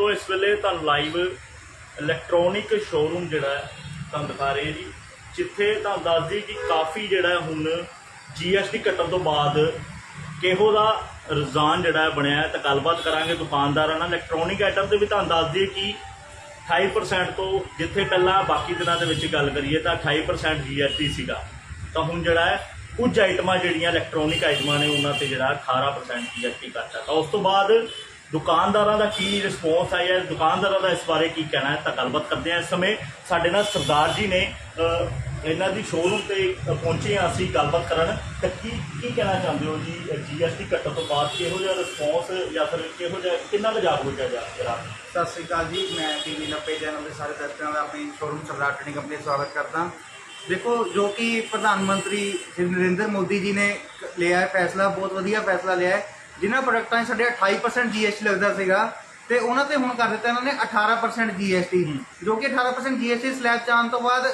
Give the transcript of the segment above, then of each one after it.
ਦੋਸਤੋ ਇਸ ਵੇਲੇ ਤੁਹਾਨੂੰ ਲਾਈਵ ਇਲੈਕਟ੍ਰੋਨਿਕ ਸ਼ੋਰੂਮ ਜਿਹੜਾ ਹੈ, ਤੁਹਾਨੂੰ ਦਿਖਾ ਰਹੇ ਜੀ। ਜਿੱਥੇ ਤੁਹਾਨੂੰ ਦੱਸ ਦਈਏ ਕਿ ਕਾਫੀ ਜਿਹੜਾ ਹੈ ਹੁਣ ਜੀਐਸਟੀ ਕੱਟਣ ਤੋਂ ਬਾਅਦ ਕਿਹੋ ਦਾ ਰੁਝਾਨ ਜਿਹੜਾ ਬਣਿਆ ਤਾਂ ਗੱਲਬਾਤ ਕਰਾਂਗੇ ਦੁਕਾਨਦਾਰਾਂ ਨਾਲ। ਇਲੈਕਟ੍ਰੋਨਿਕ ਆਈਟਮ ਤੇ ਵੀ ਤੁਹਾਨੂੰ ਦੱਸ ਦਈਏ ਕਿ 28% ਤੋਂ ਜਿੱਥੇ ਪਹਿਲਾਂ ਬਾਕੀ ਦਿਨਾਂ ਦੇ ਵਿੱਚ ਗੱਲ ਕਰੀਏ ਤਾਂ 28% ਜੀਐਸਟੀ ਸੀਗਾ। ਤਾਂ ਹੁਣ ਜਿਹੜਾ ਹੈ ਕੁਝ ਆਈਟਮਾਂ ਜਿਹੜੀਆਂ ਇਲੈਕਟ੍ਰੋਨਿਕ ਆਈਟਮਾਂ ਨੇ ਉਹਨਾਂ ਤੇ ਜਿਹੜਾ 18% ਜੀਐਸਟੀ ਕੱਟਾ ਤਾਂ ਉਸ ਤੋਂ ਬਾਅਦ ਦੁਕਾਨਦਾਰਾਂ ਦਾ ਕੀ ਰਿਸਪੌਂਸ ਆਇਆ? ਹੈ ਦੁਕਾਨਦਾਰਾਂ ਦਾ ਇਸ ਬਾਰੇ ਕੀ ਕਹਿਣਾ ਹੈ? ਤਾਂ ਗੱਲਬਾਤ ਕਰਦੇ ਹਾਂ ਇਸ ਸਮੇਂ। ਸਾਡੇ ਨਾਲ ਸਰਦਾਰ ਜੀ ਨੇ ਅ, ਇਹਨਾਂ ਦੀ ਸ਼ੋਰੂਮ ਤੇ ਪਹੁੰਚੇ ਹਾਂ ਅਸੀਂ ਗੱਲਬਾਤ ਕਰਨ। ਤਾਂ ਕੀ ਕੀ ਕਹਿਣਾ ਚਾਹੁੰਦੇ ਹੋ ਜੀ? ਜੀਐਸਟੀ ਕੱਟਣ ਤੋਂ ਬਾਅਦ ਕਿਹੋ ਜਿਹਾ ਰਿਸਪੌਂਸ ਜਾਂ ਫਿਰ ਕਿਹੋ ਜਿਹਾ ਕਿੰਨਾ ਕੁ ਜਾਗ ਹੋ ਗਿਆ ਜਰਾ ਸਤਿ ਸ੍ਰੀ ਅਕਾਲ ਜੀ। ਮੈਂ ਟੀਵੀ 90 ਚੈਨਲ ਦੇ ਸਾਰੇ ਦਰਸ਼ਕਾਂ ਦਾ ਆਪਣੀ ਸ਼ੋਰੂਮ ਸਰਦਾਰ ਟ੍ਰੇਡਿੰਗ ਕੰਪਨੀ ਦਾ ਸਵਾਗਤ ਕਰਦਾ। ਦੇਖੋ ਜੋ ਕਿ ਪ੍ਰਧਾਨ ਮੰਤਰੀ ਸ਼੍ਰੀ ਨਰਿੰਦਰ ਮੋਦੀ ਜੀ ਨੇ ਕ- ਲਿਆ ਹੈ ਫੈਸਲਾ ਬਹੁਤ ਵਧੀਆ ਫੈਸਲਾ ਲਿਆ ਹੈ। ਜਿਨ੍ਹਾਂ ਪ੍ਰੋਡਕਟਾਂ 'ਚ ਸਾਡੇ 28% GST ਲੱਗਦਾ ਸੀਗਾ ਤੇ ਉਹਨਾਂ ਤੇ ਹੁਣ ਕਰ ਦਿੱਤਾ ਇਹਨਾਂ ਨੇ 18% GST ਜੋ ਕਿ 18% GST ਸਲੈਬ ਚ ਆਉਣ ਤੋਂ ਬਾਅਦ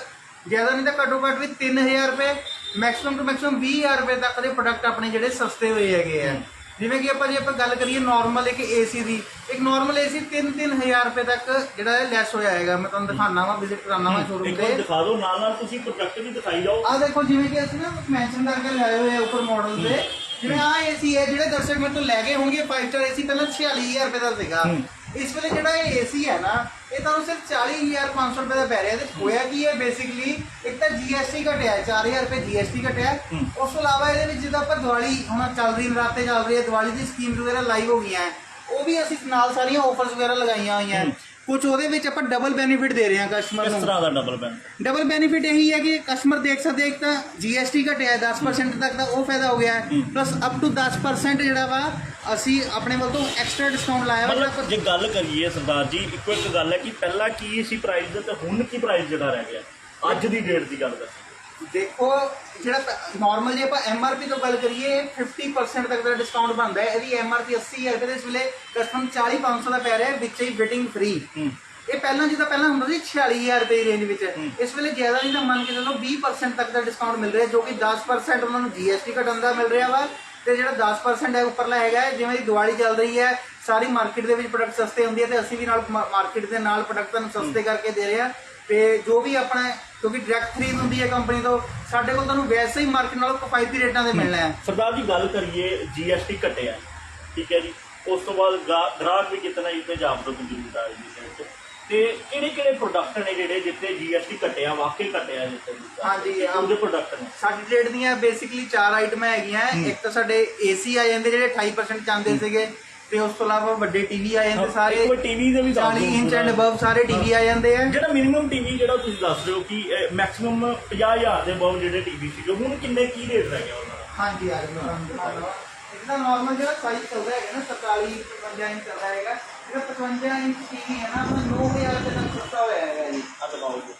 ਜ਼ਿਆਦਾ ਨਹੀਂ ਤਾਂ ਘੱਟੋ ਘੱਟ ਵੀ 3000 ਰੁਪਏ ਮੈਕਸਿਮਮ ਟੂ ਮੈਕਸਿਮਮ 20000 ਰੁਪਏ ਤੱਕ ਦੇ ਪ੍ਰੋਡਕਟ ਆਪਣੇ ਜਿਹੜੇ ਸਸਤੇ ਹੋਏ ਹੈਗੇ ਆ। ਜਿਵੇਂ ਕਿ ਆਪਾਂ ਜੇ ਆਪਾਂ ਗੱਲ ਕਰੀਏ ਨਾਰਮਲ ਇੱਕ ਏਸੀ ਦੀ ਇੱਕ ਨਾਰਮਲ ਏਸੀ 3-3000 ਰੁਪਏ ਤੱਕ ਜਿਹੜਾ ਲੈਸ ਹੋ ਜਾਏਗਾ ਮੈਂ ਤੁਹਾਨੂੰ ਦਿਖਾਣਾ ਵਾ ਵਿਜ਼ਿਟ ਕਰਾਣਾ ਵਾ ਸ਼ੋਰੂਮ ਇੱਕ ਵਾਰ ਤੇ। ਦਿਖਾ ਦਿਓ ਨਾਲ ਨਾਲ ਤੁਸੀਂ ਪ੍ਰੋਡਕਟ ਵੀ ਦਿਖਾਈ ਜਾਓ। ਆ ਦੇਖੋ ਜਿਵੇਂ ਕਿ ਅਸੀਂ ਨਾ ਮੈਂਸ਼ਨ ਕਰਕੇ ਲਾਏ ਹੋਏ ਆ ਉੱਪਰ ਮਾਡਲ ਤੇ। ਜਿਵੇਂ ਆ ਏਸੀ ਹੈ ਜਿਹੜੇ ਦਰਸ਼ਕ ਮੇਰੇ ਤੋਂ ਲੈ ਗਏ ਹੋਣਗੇ 5 ਸਟਾਰ ਏਸੀ ਪਹਿਲਾਂ 46000 ਰੁਪਏ ਦਾ ਸੀਗਾ। ਇਸ ਵੇਲੇ ਜਿਹੜਾ ਇਹ ਏਸੀ ਹੈ ਨਾ ਇਹ ਤੁਹਾਨੂੰ ਸਿਰਫ 40500 ਰੁਪਏ ਦਾ ਪੈ ਰਿਹਾ। ਤੇ ਹੋਇਆ ਕੀ ਹੈ? ਬੇਸਿਕਲੀ ਇੱਕ ਤਾਂ GST ਘਟਿਆ ਹੈ, 4000 ਰੁਪਏ GST ਘਟਿਆ। ਉਸ ਤੋਂ ਇਲਾਵਾ ਇਹਦੇ ਵਿੱਚ ਜਿੱਦਾਂ ਆਪਾਂ ਦੀਵਾਲੀ ਹੁਣ ਚੱਲ ਰਹੀ ਨਰਾਤੇ ਚੱਲ ਰਹੀ ਹੈ ਦੀਵਾਲੀ ਦੀ ਸਕੀਮ ਵਗੈਰਾ ਲਾਈਵ ਹੋ ਗਈਆਂ। ਉਹ ਵੀ ਅਸੀਂ ਨਾਲ ਸਾਰੀਆਂ ਆਫਰਸ ਵਗੈਰਾ ਲਗਾਈਆਂ ਹੋਈਆਂ ਕੁਝ ਉਹਦੇ ਵਿੱਚ ਆਪਾਂ ਡਬਲ ਬੈਨੀਫਿਟ ਦੇ ਰਹੇ ਹਾਂ ਕਸਟਮਰ ਕਿਸ ਨੂੰ। ਤਰ੍ਹਾਂ ਦਾ ਡਬਲ ਬੈਂਕ ਡਬਲ ਬੈਨੀਫਿਟ ਇਹੀ ਹੈ ਕਿ ਕਸਟਮਰ ਦੇਖ ਸਕਦੇ ਇੱਕ ਤਾਂ GST ਘਟਿਆ ਹੈ 10% ਤੱਕ ਦਾ ਉਹ ਫਾਇਦਾ ਹੋ ਗਿਆ ਹੈ ਪਲੱਸ ਅਪ ਟੂ 10% ਜਿਹੜਾ ਵਾ ਅਸੀਂ ਆਪਣੇ ਵੱਲ ਤੋਂ ਐਕਸਟਰਾ ਡਿਸਕਾਊਂਟ ਲਾਇਆ ਵਾ ਮਤਲਬ ਜੇ ਗੱਲ ਕਰੀਏ ਸਰਦਾਰ ਜੀ ਇੱਕੋ ਇੱਕ ਗੱਲ ਹੈ ਕਿ ਪਹਿਲਾਂ ਕੀ ਸੀ ਪ੍ਰਾਈਸ ਤੇ ਹੁਣ ਕੀ ਪ੍ਰਾਈਸ ਜਿਹੜਾ ਰਹਿ ਗਿਆ? ਅੱਜ ਦੀ ਡੇਟ ਦੀ ਗੱਲ ਕਰ ਦੇਖੋ ਜਿਹੜਾ ਨਾਰਮਲ ਜੇ ਆਪਾਂ MRP ਤੋਂ ਗੱਲ ਕਰੀਏ 50% ਤੱਕ ਦਾ ਡਿਸਕਾਊਂਟ ਬਣਦਾ ਹੈ। ਇਹਦੀ MRP 80 ਹੈ ਦੇ ਇਸ ਵੇਲੇ ਕਸਟਮਰ 40500 ਦਾ ਪੈ ਰਿਹਾ ਹੈ ਵਿੱਚ ਹੀ ਫਿਟਿੰਗ ਫ੍ਰੀ ਇਹ ਪਹਿਲਾਂ ਜਿੱਦਾਂ ਪਹਿਲਾਂ ਹੁੰਦਾ ਸੀ 46000 ਰੁਪਏ ਦੀ ਰੇਂਜ ਵਿੱਚ। ਇਸ ਵੇਲੇ ਜ਼ਿਆਦਾ ਨਹੀਂ ਤਾਂ ਮੰਨ ਕੇ ਚੱਲੋ 20% ਤੱਕ ਦਾ ਡਿਸਕਾਊਂਟ ਮਿਲ ਰਿਹਾ ਜੋ ਕਿ 10% ਉਹਨਾਂ ਨੂੰ GST ਘਟਣ ਦਾ ਮਿਲ ਰਿਹਾ ਵਾ। ਤੇ ਜਿਹੜਾ 10% ਹੈ ਉੱਪਰਲਾ ਹੈਗਾ ਜਿਵੇਂ ਦੀ ਦੀਵਾਲੀ ਚੱਲ ਰਹੀ ਹੈ ਸਾਰੀ ਮਾਰਕੀਟ ਦੇ ਵਿੱਚ ਪ੍ਰੋਡਕਟ ਸਸਤੇ ਹੁੰਦੇ ਆ ਤੇ ਅਸੀਂ ਵੀ ਨਾਲ ਮਾਰਕੀਟ ਦੇ ਨਾਲ ਪ੍ਰੋਡਕਟ ਨੂੰ ਸਸਤੇ ਕਰਕੇ ਦੇ ਰਹੇ ਆ ਤੇ ਜੋ ਵੀ ਆਪਣਾ ਕਿਉਂਕਿ ਡਾਇਰੈਕਟ ਖਰੀਦ ਹੁੰਦੀ ਹੈ ਕੰਪਨੀ ਤੋਂ ਸਾਡੇ ਕੋਲ ਤੁਹਾਨੂੰ ਵੈਸੇ ਹੀ ਮਾਰਕੀਟ ਨਾਲੋਂ ਕਿਫਾਇਤੀ ਰੇਟਾਂ ਦੇ ਮਿਲਣਾ ਹੈ। ਸਰਦਾਰ ਜੀ ਗੱਲ ਕਰੀਏ GST ਘਟਿਆ। ਠੀਕ ਹੈ ਜੀ। ਉਸ ਤੋਂ ਬਾਅਦ ਗ੍ਰਾਹਕ ਵੀ ਕਿਤਨਾ ਜਿੱਤੇ ਜਾਪਦਾ ਜ਼ਰੂਰ ਆ ਜੀ ਤੋਂ। ਕਿਹੜੇ ਕਿਹੜੇ ਪ੍ਰੋਡਕਟ ਨੇ ਜਿਹੜੇ ਜਿੱਤੇ GST ਘਟਿਆ ਵਾਕਈ ਘਟਿਆ ਜਿੱਤੇ ਹਾਂਜੀ, ਉਹਦੇ ਪ੍ਰੋਡਕਟ ਨੇ? ਸਾਡੀ ਰੇਟ ਦੀਆਂ ਬੇਸਿਕਲੀ ਚਾਰ ਆਈਟਮਾਂ ਹੈਗੀਆਂ। ਇੱਕ ਤਾਂ ਸਾਡੇ ਏਸੀ ਆ ਜਾਂਦੇ ਜਿਹੜੇ 28% ਚਾਹੁੰਦੇ ਸੀਗੇ। ਤੇ ਉਸ ਤੋਂ ਇਲਾਵਾ ਵੱਡੇ ਟੀਵੀ ਆ ਜਾਂਦੇ ਸਾਰੇ ਵਾਰ ਟੀਵੀ ਦੇ ਵੀ ਦੱਸ 40 ਦਿਓ ਇੰਚ ਐਂਡ ਅਬਵ ਸਾਰੇ ਟੀਵੀ ਆ ਜਾਂਦੇ ਆ। ਜਿਹੜਾ ਮਿਨੀਮਮ ਟੀਵੀ ਜਿਹੜਾ ਤੁਸੀਂ ਦੱਸ ਰਹੇ ਹੋ ਕਿ ਮੈਕਸਿਮਮ 50000 ਦੇ ਬਹੁਤ ਜਿਹੜੇ ਟੀਵੀ ਸੀਗੇ ਹੁਣ ਕਿੰਨੇ ਕੀ ਰੇਟ ਰਹਿ ਗਿਆ ਉਹਨਾਂ ਦਾ? ਹਾਂਜੀ ਇੱਕ ਤਾਂ ਨਾਰਮਲ ਜਿਹੜਾ ਸਾਈਜ਼ ਚੱਲਦਾ ਹੈਗਾ ਨਾ 47 55 ਇੰਚ ਚੱਲਦਾ ਹੈਗਾ। ਜਿਹੜਾ 55 ਇੰਚ ਟੀਵੀ ਹੈ ਨਾ ਉਹ 9000 ਰੁਪਏ ਤੱਕ ਸਸਤਾ ਹੋਇਆ ਹੈਗਾ ਜੀ। ਆ ਦਿਖਾਓ ਜੀ।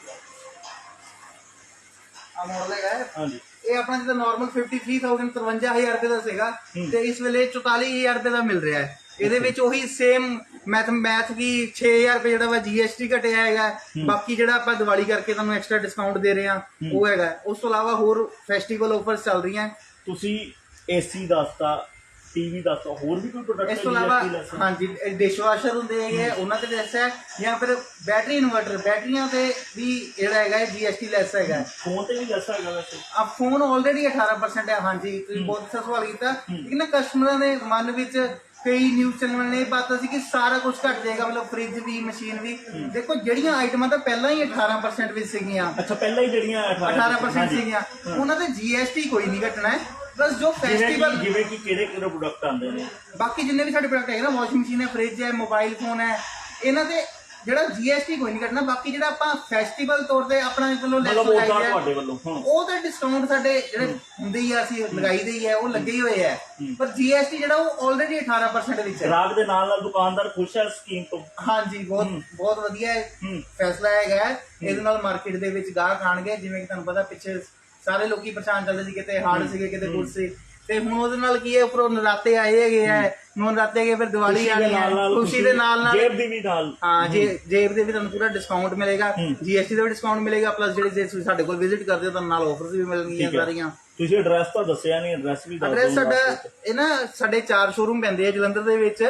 ਆ ਮਾਡਲ ਹੈਗਾ। ਹਾਂਜੀ। ਇਹ ਆਪਣਾ ਜਿਹੜਾ ਨਾਰਮਲ 53000 53000 ਰੁਪਏ ਦਾ ਸੀਗਾ ਤੇ ਇਸ ਵੇਲੇ 44000 ਰੁਪਏ ਦਾ ਮਿਲ ਰਿਹਾ ਹੈ। ਇਹਦੇ ਵਿੱਚ ਉਹੀ ਸੇਮ ਮੈਥ ਮੈਥ ਵੀ 6000 ਰੁਪਏ ਜਿਹੜਾ ਵਾ GST ਘਟਿਆ ਹੈਗਾ। ਬਾਕੀ ਜਿਹੜਾ ਆਪਾਂ ਦੀਵਾਲੀ ਕਰਕੇ ਤੁਹਾਨੂੰ ਐਕਸਟਰਾ ਡਿਸਕਾਊਂਟ ਦੇ ਰਹੇ ਹਾਂ ਉਹ ਹੈਗਾ। ਉਸ ਤੋਂ ਇਲਾਵਾ ਹੋਰ ਫੈਸਟੀਵਲ ਆਫਰਸ ਚੱਲ ਰਹੀਆਂ। ਤੁਸੀਂ ਏਸੀ ਦੱਸਤਾ ਟੀਵੀ ਦੱਸਤਾ ਹੋਰ ਵੀ ਕੋਈ ਪ੍ਰੋਡਕਟ ਇਸ ਤੋਂ ਇਲਾਵਾ ਹਾਂਜੀ ਡਿਸ਼ ਵਾਸ਼ਰ ਹੁੰਦੇ ਹੈਗੇ ਉਹਨਾਂ ਤੇ ਲੈਸ ਹੈ ਜਾਂ ਫਿਰ ਬੈਟਰੀ ਇਨਵਰਟਰ ਬੈਟਰੀਆਂ ਤੇ ਵੀ ਜਿਹੜਾ ਹੈਗਾ GST ਲੈਸ ਹੈਗਾ। ਫੋਨ ਤੇ ਵੀ ਦੱਸਾ ਹੈਗਾ ਵੈਸੇ। ਆ ਫੋਨ ਆਲਰੇਡੀ 18% ਹੈ ਹਾਂਜੀ ਤੁਸੀਂ ਬਹੁਤ ਅੱਛਾ ਸਵਾਲ ਕੀਤਾ। ਲੇਕਿਨ ਕਸਟਮਰਾਂ ਦੇ ਮਨ ਵਿੱਚ ਕਈ ਨਿਊਜ਼ ਚੈਨਲ ਨੇ ਬਾਤ ਸੀ ਕਿ ਸਾਰਾ ਕੁਝ ਘਟ ਜਾਏਗਾ ਮਤਲਬ ਫ੍ਰਿਜ ਵੀ ਮਸ਼ੀਨ ਵੀ। ਦੇਖੋ ਜਿਹੜੀਆਂ ਆਈਟਮਾਂ ਤਾਂ ਪਹਿਲਾਂ ਹੀ 18% ਵਿੱਚ ਸੀਗੀਆਂ। ਅੱਛਾ ਪਹਿਲਾਂ ਹੀ ਜਿਹੜੀਆਂ 18% ਹਾਂਜੀ। ਸੀਗੀਆਂ। ਉਹਨਾਂ ਤੇ GST ਕੋਈ ਨਹੀਂ ਘਟਣਾ ਹੈ। ਬਸ ਜੋ ਫੈਸਟੀਵਲ ਜਿਵੇਂ ਕਿ ਕਿਹੜੇ ਕਿਹੜੇ ਪ੍ਰੋਡਕਟ ਆਉਂਦੇ ਨੇ? ਬਾਕੀ ਜਿੰਨੇ ਵੀ ਸਾਡੇ ਪ੍ਰੋਡਕਟ ਹੈਗੇ ਨਾ ਵਾਸ਼ਿੰਗ ਮਸ਼ੀਨ ਹੈ ਫ੍ਰਿਜ ਹੈ ਮੋਬਾਈਲ ਫੋਨ ਹੈ ਇਹਨਾਂ ਤੇ ਜਿਹੜਾ GST ਕੋਈ ਨਹੀਂ ਕੱਟਣਾ ਬਾਕੀ ਜਿਹੜਾ ਆਪਾਂ ਫੈਸਟੀਵਲ ਤੌਰ ਤੇ ਆਪਣਾ ਚਲੋ ਲੈਸ ਮਤਲਬ ਲਗਾਈ ਉਹਦਾ ਹੈ ਤੁਹਾਡੇ ਵੱਲੋਂ ਹੁਣ ਉਹ ਤਾਂ ਡਿਸਕਾਊਂਟ ਸਾਡੇ ਜਿਹੜੇ ਹੁੰਦੇ ਹੀ ਆ ਅਸੀਂ ਲਗਾਈ ਦੇ ਹੀ ਹੈ ਉਹ ਲੱਗੇ ਹੀ ਹੋਏ ਆ। ਪਰ GST ਜਿਹੜਾ ਉਹ ਆਲਰੇਡੀ 18% ਵਿੱਚ ਹੈ। ਗ੍ਰਾਹਕ ਦੇ ਨਾਲ ਨਾਲ ਦੁਕਾਨਦਾਰ ਖੁਸ਼ ਹੈ ਸਕੀਮ ਤੋਂ? ਹਾਂਜੀ ਬਹੁਤ ਬਹੁਤ ਵਧੀਆ ਹੈ ਹੂੰ। ਫੈਸਲਾ ਹੈਗਾ ਹੈ। ਇਹਦੇ ਨਾਲ ਮਾਰਕੀਟ ਦੇ ਵਿੱਚ ਗਾਹਕ ਆਣਗੇ ਜਿਵੇਂ ਕਿ ਤੁਹਾਨੂੰ ਪਤਾ ਪਿੱਛੇ ਸਾਰੇ ਲੋਕੀ ਪਰੇਸ਼ਾਨ ਚੱਲਦੇ ਸੀ ਕਿਤੇ ਹਾਰਡ ਸੀਗੇ ਕਿਤੇ ਗੁੱਡ ਸੀ। ਤੇ ਹੁਣ ਉਹਦੇ ਨਾਲ ਕੀ ਹੈ ਉੱਪਰੋਂ ਨਰਾਤੇ ਆਏ ਹੈਗੇ ਆ। ਨਰਾਤੇ ਹੈਗੇ ਫਿਰ ਦੀਵਾਲੀ ਆਣੀ ਹੈ ਖੁਸ਼ੀ ਦੇ ਨਾਲ ਨਾਲ ਜੇਬ ਦੀ ਵੀ ਨਾਲ। ਹਾਂ ਜੇ ਜੇਬ ਦੇ ਵੀ ਤੁਹਾਨੂੰ ਪੂਰਾ ਡਿਸਕਾਊਂਟ ਮਿਲੇਗਾ। GST ਦਾ ਵੀ ਡਿਸਕਾਊਂਟ ਮਿਲੇਗਾ ਪਲੱਸ ਜਿਹੜੇ ਜੇ ਤੁਸੀਂ ਸਾਡੇ ਕੋਲ ਵਿਜ਼ਿਟ ਕਰਦੇ ਹੋ ਤੁਹਾਨੂੰ ਨਾਲ ਆਫਰਸ ਵੀ ਮਿਲਣਗੀਆਂ। ਸਾਰੀਆਂ। ਤੁਸੀਂ ਐਡਰੈਸ ਤਾਂ ਦੱਸਿਆ ਨਹੀਂ ਐਡਰੈਸ ਵੀ ਦੱਸ ਐਡਰੈਸ ਸਾਡਾ ਇਹ ਨਾ ਸਾਡੇ ਚਾਰ ਸ਼ੋਰੂਮ ਪੈਂਦੇ ਆ ਜਲੰਧਰ ਦੇ ਵਿੱਚ।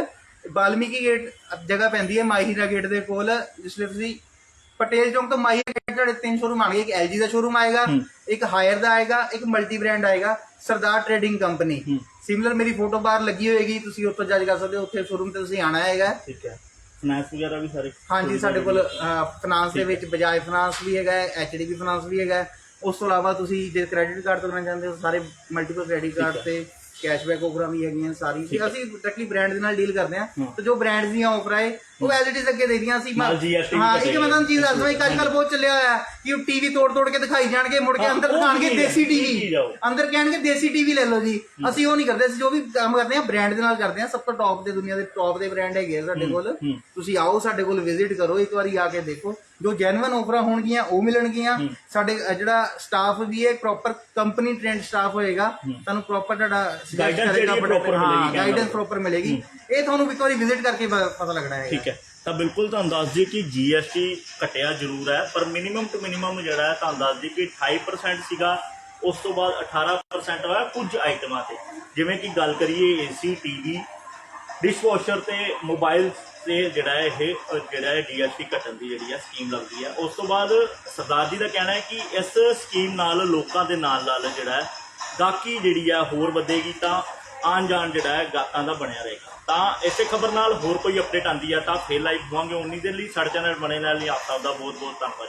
ਬਾਲਮੀਕੀ ਗੇਟ ਜਗ੍ਹਾ ਪੈਂਦੀ ਹੈ ਮਾਹੀਰਾ ਗੇਟ ਦੇ ਕੋਲ ਜਿਸ ਲਈ ਤੁਸੀਂ ਪਟੇਲ ਚੌਂਕ ਤੋਂ ਮਾਹੀਰਾ ਗੇਟ ਤੁਹਾਡੇ ਤਿੰਨ ਸ਼ੋਰੂਮ ਆਣਗੇ ਇੱਕ LG ਦਾ ਸ਼ੋਰੂਮ ਆਏਗਾ ਇੱਕ ਹਾਇਰ ਦਾ ਆਏਗਾ ਇੱਕ ਮਲਟੀ ਬ੍ਰਾਂਡ ਆਏਗਾ ਸਰਦਾਰ ਟ੍ਰੇਡਿੰਗ ਕੰਪਨੀ ਸਿਮਿਲਰ ਮੇਰੀ ਫੋਟੋ ਬਾਹਰ ਲੱਗੀ ਹੋਏਗੀ ਤੁਸੀਂ ਉੱਥੋਂ ਜੱਜ ਕਰ ਸਕਦੇ ਹੋ ਉੱਥੇ ਸ਼ੋਰੂਮ ਤੇ ਤੁਸੀਂ ਆਣਾ ਹੈਗਾ। ਠੀਕ ਹੈ। ਫਾਈਨੈਂਸ ਵਗੈਰਾ ਵੀ ਸਾਰੇ ਹਾਂਜੀ ਸਾਡੇ ਕੋਲ ਫਾਈਨਾਂਸ ਦੇ ਵਿੱਚ ਬਜਾਜ ਫਾਈਨਾਂਸ ਵੀ ਹੈਗਾ ਐਚਡੀਬੀ ਫਾਈਨਾਂਸ ਵੀ ਹੈਗਾ। ਉਸ ਤੋਂ ਇਲਾਵਾ ਤੁਸੀਂ ਜੇ ਕ੍ਰੈਡਿਟ ਕਾਰਡ ਤੋਂ ਲੈਣਾ ਚਾਹੁੰਦੇ ਹੋ ਸਾਰੇ ਮਲਟੀਪਲ ਕ੍ਰੈਡਿਟ ਕਾਰਡ ਤੇ ਕੈਸ਼ਬੈਕ ਆਫਰਾਂ ਵੀ ਹੈਗੀਆਂ ਸਾਰੀ। ਅਸੀਂ ਡਾਇਰੈਕਟਲੀ ਬ੍ਰਾਂਡ ਦੇ ਨਾਲ ਡੀਲ ਕਰਦੇ ਹਾਂ। ਤੇ ਜੋ ਬ੍ਰਾਂਡ ਦੀਆਂ ਆਫਰ ਆਏ ਉਹ ਐਜ਼ ਇਟ ਇਜ਼ ਅੱਗੇ ਦੇ ਦੀਆਂ ਅਸੀਂ ਮੈਂ- ਨਾਲ GST ਵੀ ਹਾਂ। ਇੱਕ ਮੈਂ ਤੁਹਾਨੂੰ ਚੀਜ਼ ਦੱਸਦਾ ਇੱਕ ਅੱਜ ਕੱਲ ਬਹੁਤ ਚੱਲਿਆ ਹੋਇਆ ਕਿ ਉਹ ਟੀਵੀ ਤੋੜ ਤੋੜ ਕੇ ਦਿਖਾਈ ਜਾਣਗੇ ਮੁੜ ਕੇ ਹਾਂ, ਅੰਦਰ ਉਹ ਦਿਖਾਣਗੇ ਚੀਜ਼ ਹੈ, ਦੇਸੀ ਇਹ ਚੀਜ਼ ਟੀਵੀ ਆ ਉਹ। ਅੰਦਰ ਕਹਿਣਗੇ ਦੇਸੀ ਟੀਵੀ ਲੈ ਲਓ ਜੀ। ਅਸੀਂ ਉਹ ਨਹੀਂ ਕਰਦੇ ਅਸੀਂ ਜੋ ਵੀ ਕੰਮ ਕਰਦੇ ਹਾਂ ਬ੍ਰਾਂਡ ਦੇ ਨਾਲ ਕਰਦੇ ਹਾਂ ਸਭ ਤੋਂ ਟੌਪ ਦੇ ਦੁਨੀਆ ਦੇ ਟੌਪ ਦੇ ਬ੍ਰਾਂਡ ਹੈਗੇ ਆ ਸਾਡੇ ਕੋਲ। ਤੁਸੀਂ ਆਓ ਸਾਡੇ ਕੋਲ ਵਿਜ਼ਿਟ ਕਰੋ ਇੱਕ ਵਾਰੀ ਆ ਕੇ ਦੇਖੋ। ਜੋ ਜੈਨੂਇਨ ਆਫਰਾਂ ਹੋਣਗੀਆਂ ਉਹ ਮਿਲਣਗੀਆਂ। ਸਾਡੇ ਅ, ਜਿਹੜਾ ਸਟਾਫ ਵੀ ਹੈ ਪ੍ਰੋਪਰ ਕੰਪਨੀ ਟ੍ਰੇਨਡ ਸਟਾਫ ਹੋਏਗਾ ਤੁਹਾਨੂੰ ਪ੍ਰੋਪਰ ਤੁਹਾਡਾ Guidance ਜਿਹੜੀ ਹੈ proper ਮਿਲੇਗੀ, ਗਾਈਡੈਂਸ ਪ੍ਰੋਪਰ ਮਿਲੇਗੀ। ਇਹ ਤੁਹਾਨੂੰ ਇੱਕ ਵਾਰੀ ਵਿਜ਼ਿਟ ਕਰਕੇ ਪ- ਪਤਾ ਲੱਗਣਾ ਹੈ ਠੀਕ ਹੈ। ਤਾਂ ਬਿਲਕੁਲ ਤੁਹਾਨੂੰ ਦੱਸ ਦਈਏ ਕਿ GST ਘਟਿਆ ਜ਼ਰੂਰ ਹੈ, ਪਰ ਮਿਨੀਮਮ ਟੂ ਮਿਨੀਮਮ ਜਿਹੜਾ ਹੈ ਤੁਹਾਨੂੰ ਦੱਸ ਦਈਏ ਕਿ 28% ਸੀਗਾ, ਉਸ ਤੋਂ ਬਾਅਦ 18% ਹੋਇਆ ਕੁਝ ਆਈਟਮਾਂ ਤੇ। ਜਿਵੇਂ ਕਿ ਗੱਲ ਕਰੀਏ ਏਸੀ ਟੀਵੀ ਡਿਸ਼ਵਾਸ਼ਰ ਤੇ ਮੋਬਾਈਲ ਤੇ ਜਿਹੜਾ ਹੈ ਇਹ ਜਿਹੜਾ ਹੈ GST ਘਟਣ ਦੀ ਜਿਹੜੀ ਹੈ ਸਕੀਮ ਲੱਗਦੀ ਹੈ। ਉਸ ਤੋਂ ਬਾਅਦ ਸਰਦਾਰ ਜੀ ਦਾ ਕਹਿਣਾ ਹੈ ਕਿ ਇਸ ਸਕੀਮ ਨਾਲ ਲੋਕਾਂ ਦੇ ਨਾਲ ਨਾਲ ਜਿਹੜਾ ਹੈ ਗਾਹਕੀ ਜਿਹੜੀ ਆ ਹੋਰ ਵਧੇਗੀ ਤਾਂ ਆਉਣ ਜਾਣ ਜਿਹੜਾ ਹੈ ਗਾਤਾਂ ਦਾ ਬਣਿਆ ਰਹੇਗਾ। ਤਾਂ ਇਸੇ ਖਬਰ ਨਾਲ ਹੋਰ ਕੋਈ ਅਪਡੇਟ ਆਂਦੀ ਹੈ ਤਾਂ ਫੇਰ ਲਾਈਵ ਹੋਵਾਂਗੇ ਉਨੀ ਦੇ ਲਈ। ਸਾਡੇ ਚੈਨਲ ਬਣੇ ਰਹਿਣ ਲਈ ਆਪ ਸਭ ਦਾ ਬਹੁਤ ਬਹੁਤ ਧੰਨਵਾਦ